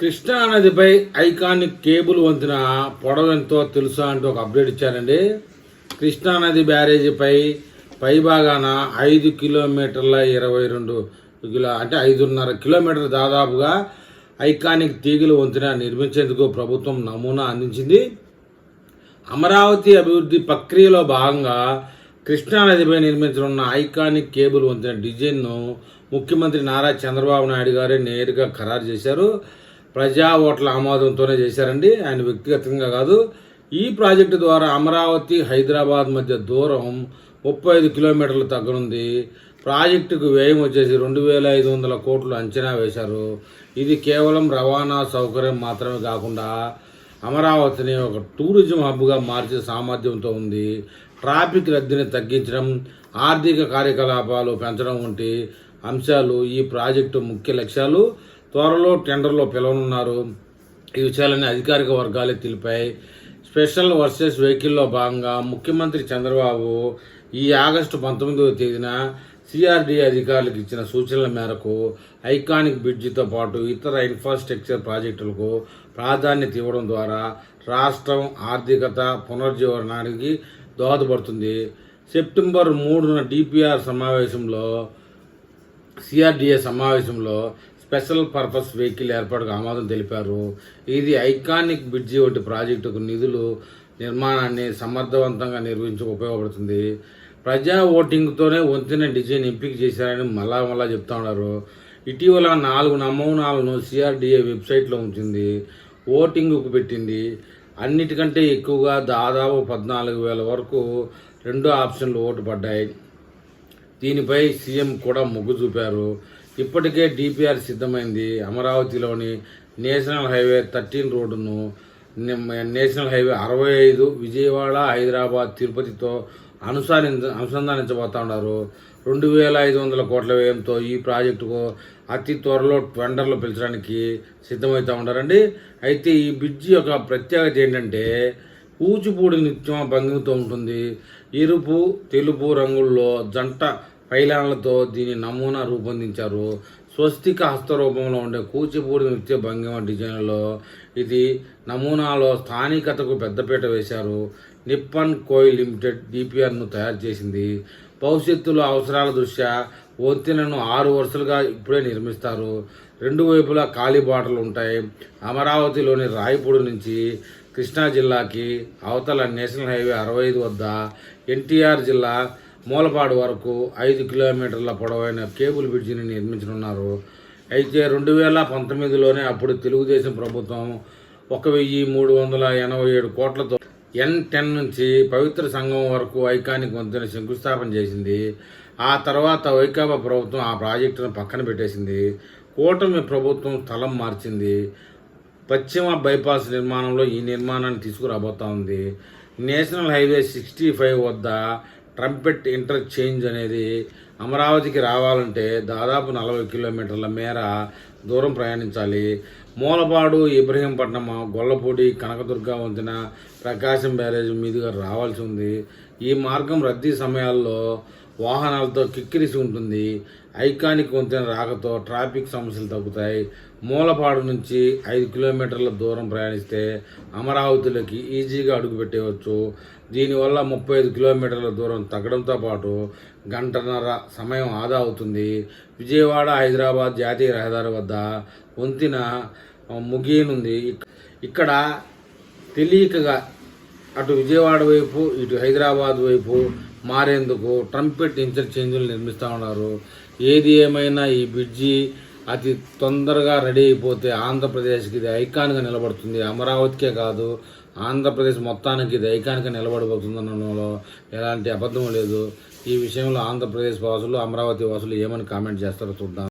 కృష్ణా నదిపై iconic cable వంతెన పొడవెంతో తెలుసా అంటూ ఒక అప్డేట్ ఇచ్చారండి. కృష్ణా నది బ్యారేజీపై పైభాగాన ఐదు కిలోమీటర్ల ఇరవై రెండు కిలో అంటే ఐదున్నర కిలోమీటర్ దాదాపుగా ఐకానిక్ తీగలు వంతెన నిర్మించేందుకు ప్రభుత్వం నమూనా అందించింది. అమరావతి అభివృద్ధి ప్రక్రియలో భాగంగా కృష్ణానదిపై నిర్మించనున్న ఐకానిక్ కేబుల్ వంతెన డిజైన్ను ముఖ్యమంత్రి నారా చంద్రబాబు నాయుడు గారే నేరుగా ఖరారు చేశారు. ప్రజా ఓట్ల ఆమోదంతోనే చేశారండి. ఆయన వ్యక్తిగతంగా కాదు. ఈ ప్రాజెక్టు ద్వారా అమరావతి హైదరాబాద్ మధ్య దూరం ముప్పై ఐదు కిలోమీటర్లు తగ్గనుంది. ప్రాజెక్టుకు వ్యయం వచ్చేసి రెండు వేల ఐదు వందల కోట్లు అంచనా వేశారు. ఇది కేవలం రవాణా సౌకర్యం మాత్రమే కాకుండా అమరావతిని ఒక టూరిజం హబ్గా మార్చే సామర్థ్యంతో ఉంది. ట్రాఫిక్ రద్దీని తగ్గించడం ఆర్థిక కార్యకలాపాలు పెంచడం వంటి అంశాలు ఈ ప్రాజెక్టు ముఖ్య లక్ష్యాలు. త్వరలో టెండర్లో పిలవనున్నారు. ఈ విషయాలన్నీ అధికారిక వర్గాలే తెలిపాయి. స్పెషల్ వర్సెస్ వెహికల్లో భాగంగా ముఖ్యమంత్రి చంద్రబాబు ఈ ఆగస్టు పంతొమ్మిదవ తేదీన సిఆర్డీ అధికారులకు ఇచ్చిన సూచనల మేరకు ఐకానిక్ బ్రిడ్జితో పాటు ఇతర ఇన్ఫ్రాస్ట్రక్చర్ ప్రాజెక్టులకు ప్రాధాన్యత ఇవ్వడం ద్వారా రాష్ట్రం ఆర్థికత పునరుజ్జీవనానికి దోహదపడుతుంది. సెప్టెంబర్ మూడున డిపిఆర్ సమావేశంలో సిఆర్డీఏ సమావేశంలో స్పెషల్ పర్పస్ వెహికల్ ఏర్పాటుకు ఆమోదం తెలిపారు. ఇది ఐకానిక్ బ్రిడ్జి వంటి ప్రాజెక్టుకు నిధులు నిర్మాణాన్ని సమర్థవంతంగా నిర్వహించ ఉపయోగపడుతుంది. ప్రజా ఓటింగ్తోనే వంతెన డిజైన్ ఎంపిక చేశారని మళ్ళా మళ్ళా చెప్తా ఉన్నారు. ఇటీవల నాలుగు నమూనాలను సిఆర్డిఏ వెబ్సైట్లో ఉంచింది. ఓటింగ్కు పెట్టింది. అన్నిటికంటే ఎక్కువగా దాదాపు పద్నాలుగు వేల వరకు రెండు ఆప్షన్లు ఓటు పడ్డాయి. దీనిపై సీఎం కూడా మొగ్గు చూపారు. ఇప్పటికే డిపిఆర్ సిద్ధమైంది. అమరావతిలోని నేషనల్ హైవే థర్టీన్ రోడ్డును నేషనల్ హైవే అరవై ఐదు విజయవాడ హైదరాబాద్ తిరుపతితో అనుసరించ అనుసంధానించబోతా ఉన్నారు. రెండు వేల ఐదు వందల కోట్ల వ్యయంతో ఈ ప్రాజెక్టుకు అతి త్వరలో టెండర్లు పిలిచడానికి సిద్ధమవుతూ ఉన్నారండి అయితే ఈ బ్రిడ్జి యొక్క ప్రత్యేకత ఏంటంటే కూచిపూడి నిత్యం భంగిమతో ఉంటుంది. ఎరుపు తెలుపు రంగుల్లో జంట పైలాన్లతో దీని నమూనా రూపొందించారు. స్వస్తిక హస్తరూపంలో ఉండే కూచిపూడి నృత్య భంగిమ డిజైన్లో ఇది నమూనాలో స్థానికతకు పెద్దపీట వేశారు. నిప్పన్ కోయ్ లిమిటెడ్ డిపిఆర్ను తయారు చేసింది. భవిష్యత్తులో అవసరాల దృష్ట్యా వంతెనను ఆరు వరుసలుగా ఇప్పుడే నిర్మిస్తారు. రెండు వైపులా ఖాళీ బాటలు ఉంటాయి. అమరావతిలోని రాయపూడి నుంచి కృష్ణా జిల్లాకి అవతల నేషనల్ హైవే అరవై ఐదు వద్ద ఎన్టీఆర్ జిల్లా మూలపాడు వరకు ఐదు కిలోమీటర్ల పొడవైన కేబుల్ బ్రిడ్జిని నిర్మించనున్నారు. అయితే రెండు వేల పంతొమ్మిదిలోనే అప్పుడు తెలుగుదేశం ప్రభుత్వం ఒక వెయ్యి మూడు వందల ఎనభై ఏడు కోట్లతో ఎన్ టెన్ నుంచి పవిత్ర సంఘం వరకు ఐకానిక్ వంతెన శంకుస్థాపన చేసింది. ఆ తర్వాత వైకాపా ప్రభుత్వం ఆ ప్రాజెక్టును పక్కన పెట్టేసింది. కూటమి ప్రభుత్వం స్థలం మార్చింది. పశ్చిమ బైపాస్ నిర్మాణంలో ఈ నిర్మాణాన్ని తీసుకురాబోతా ఉంది. నేషనల్ హైవే సిక్స్టీ ఫైవ్ వద్ద ట్రంపెట్ ఇంటర్చేంజ్ అనేది అమరావతికి రావాలంటే దాదాపు నలభై కిలోమీటర్ల మేర దూరం ప్రయాణించాలి. మూలపాడు ఇబ్రహీంపట్నం గొల్లపూడి కనకదుర్గ వంతెన ప్రకాశం బ్యారేజ్ మీదుగా రావాల్సి ఉంది. ఈ మార్గం రద్దీ సమయాల్లో వాహనాలతో కిక్కిరిసి ఉంటుంది. ఐకానిక్ వంతెన రాకతో ట్రాఫిక్ సమస్యలు తగ్గుతాయి. మూలపాడు నుంచి ఐదు కిలోమీటర్ల దూరం ప్రయాణిస్తే అమరావతిలోకి ఈజీగా అడుగు పెట్టేయవచ్చు దీనివల్ల ముప్పై ఐదు కిలోమీటర్ల దూరం తగ్గడంతో పాటు గంటన్నర సమయం ఆదా అవుతుంది. విజయవాడ హైదరాబాద్ జాతీయ రహదారి వద్ద వంతెన ముగియనుంది. ఇక్కడ తెలియకగా అటు విజయవాడ వైపు ఇటు హైదరాబాద్ వైపు మారేందుకు ట్రంపెట్ ఇంటర్చేంజ్లు నిర్మిస్తూ ఉన్నారు. ఏది ఏమైనా ఈ బ్రిడ్జి అతి తొందరగా రెడీ అయిపోతే ఆంధ్రప్రదేశ్కి ఇది ఐకాన్గా నిలబడుతుంది. అమరావతికే కాదు ఆంధ్రప్రదేశ్ మొత్తానికి ఇది ఐకాన్గా నిలబడబోతుందనడంలో ఎలాంటి అబద్ధం లేదు. ఈ విషయంలో ఆంధ్రప్రదేశ్ వాసులు అమరావతి వాసులు ఏమని కామెంట్ చేస్తారో చూద్దాం.